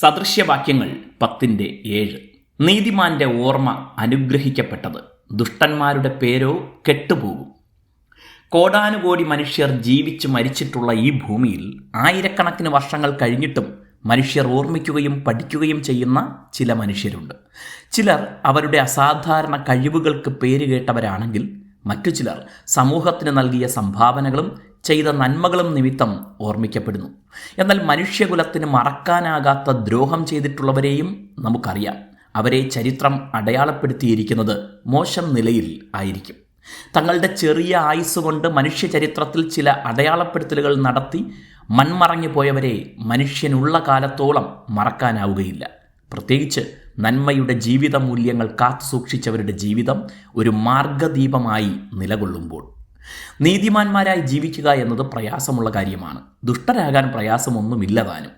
സദൃശ്യവാക്യങ്ങൾ പത്തിന്റെ ഏഴ്. നീതിമാന്റെ ഓർമ്മ അനുഗ്രഹിക്കപ്പെട്ടത് ദുഷ്ടന്മാരുടെ പേരോ കെട്ടുപോകും. കോടാനുകോടി മനുഷ്യർ ജീവിച്ച് മരിച്ചിട്ടുള്ള ഈ ഭൂമിയിൽ ആയിരക്കണക്കിന് വർഷങ്ങൾ കഴിഞ്ഞിട്ടും മനുഷ്യർ ഓർമ്മിക്കുകയും പഠിക്കുകയും ചെയ്യുന്ന ചില മനുഷ്യരുണ്ട്. ചിലർ അവരുടെ അസാധാരണ കഴിവുകൾക്ക് പേരുകേട്ടവരാണെങ്കിൽ മറ്റു ചിലർ സമൂഹത്തിന് നൽകിയ സംഭാവനകളും ചെയ്ത നന്മകളും നിമിത്തം ഓർമ്മിക്കപ്പെടുന്നു. എന്നാൽ മനുഷ്യകുലത്തിന് മറക്കാനാകാത്ത ദ്രോഹം ചെയ്തിട്ടുള്ളവരെയും നമുക്കറിയാം. അവരെ ചരിത്രം അടയാളപ്പെടുത്തിയിരിക്കുന്നത് മോശം നിലയിൽ ആയിരിക്കും. തങ്ങളുടെ ചെറിയ ആയുസ് കൊണ്ട് മനുഷ്യ ചരിത്രത്തിൽ ചില അടയാളപ്പെടുത്തലുകൾ നടത്തി മൺമറഞ്ഞു പോയവരെ മനുഷ്യനുള്ള കാലത്തോളം മറക്കാനാവുകയില്ല. പ്രത്യേകിച്ച് നന്മയുടെ ജീവിത മൂല്യങ്ങൾ കാത്തു സൂക്ഷിച്ചവരുടെ ജീവിതം ഒരു മാർഗദീപമായി നിലകൊള്ളുമ്പോൾ. നീതിമാന്മാരായി ജീവിക്കുക എന്നത് പ്രയാസമുള്ള കാര്യമാണ്. ദുഷ്ടരാകാൻ പ്രയാസമൊന്നുമില്ല താനും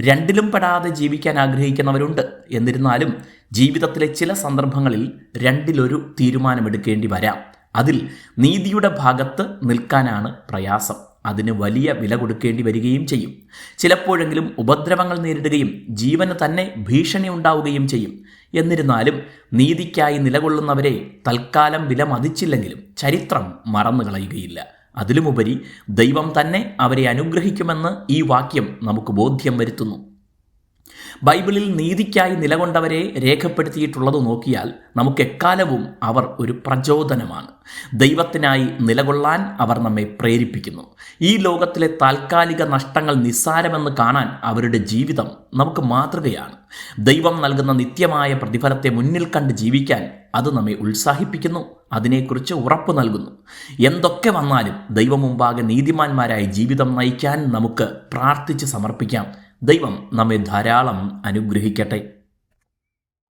രണ്ടിലും പെടാതെ ജീവിക്കാൻ ആഗ്രഹിക്കുന്നവരുണ്ട്. എന്നിരുന്നാലും ജീവിതത്തിലെ ചില സന്ദർഭങ്ങളിൽ രണ്ടിലൊരു തീരുമാനമെടുക്കേണ്ടി വരാം. അതിൽ നീതിയുടെ ഭാഗത്ത് നിൽക്കാനാണ് പ്രയാസം. അതിന് വലിയ വില കൊടുക്കേണ്ടി വരികയും ചെയ്യും. ചിലപ്പോഴെങ്കിലും ഉപദ്രവങ്ങൾ നേരിടുകയും ജീവന് തന്നെ ഭീഷണി ഉണ്ടാവുകയും ചെയ്യും. എന്നിരുന്നാലും നീതിക്കായി നിലകൊള്ളുന്നവരെ തൽക്കാലം വില മതിച്ചില്ലെങ്കിലും ചരിത്രം മറന്നു കളയുകയില്ല. അതിലുമുപരി ദൈവം തന്നെ അവരെ അനുഗ്രഹിക്കുമെന്ന് ഈ വാക്യം നമുക്ക് ബോധ്യം വരുത്തുന്നു. ബൈബിളിൽ നീതിക്കായി നിലകൊണ്ടവരെ രേഖപ്പെടുത്തിയിട്ടുള്ളത് നോക്കിയാൽ നമുക്ക് എക്കാലവും അവർ ഒരു പ്രചോദനമാണ്. ദൈവത്തിനായി നിലകൊള്ളാൻ അവർ നമ്മെ പ്രേരിപ്പിക്കുന്നു. ഈ ലോകത്തിലെ താൽക്കാലിക നഷ്ടങ്ങൾ നിസ്സാരമെന്ന് കാണാൻ അവരുടെ ജീവിതം നമുക്ക് മാതൃകയാണ്. ദൈവം നൽകുന്ന നിത്യമായ പ്രതിഫലത്തെ മുന്നിൽ കണ്ട് ജീവിക്കാൻ അത് നമ്മെ ഉത്സാഹിപ്പിക്കുന്നു അതിനെക്കുറിച്ച് ഉറപ്പ് നൽകുന്നു. എന്തൊക്കെ വന്നാലും ദൈവം മുമ്പാകെ നീതിമാന്മാരായി ജീവിതം നയിക്കാൻ നമുക്ക് പ്രാർത്ഥിച്ച് സമർപ്പിക്കാം. ദൈവം നമ്മെ ധാരാളം അനുഗ്രഹിക്കട്ടെ.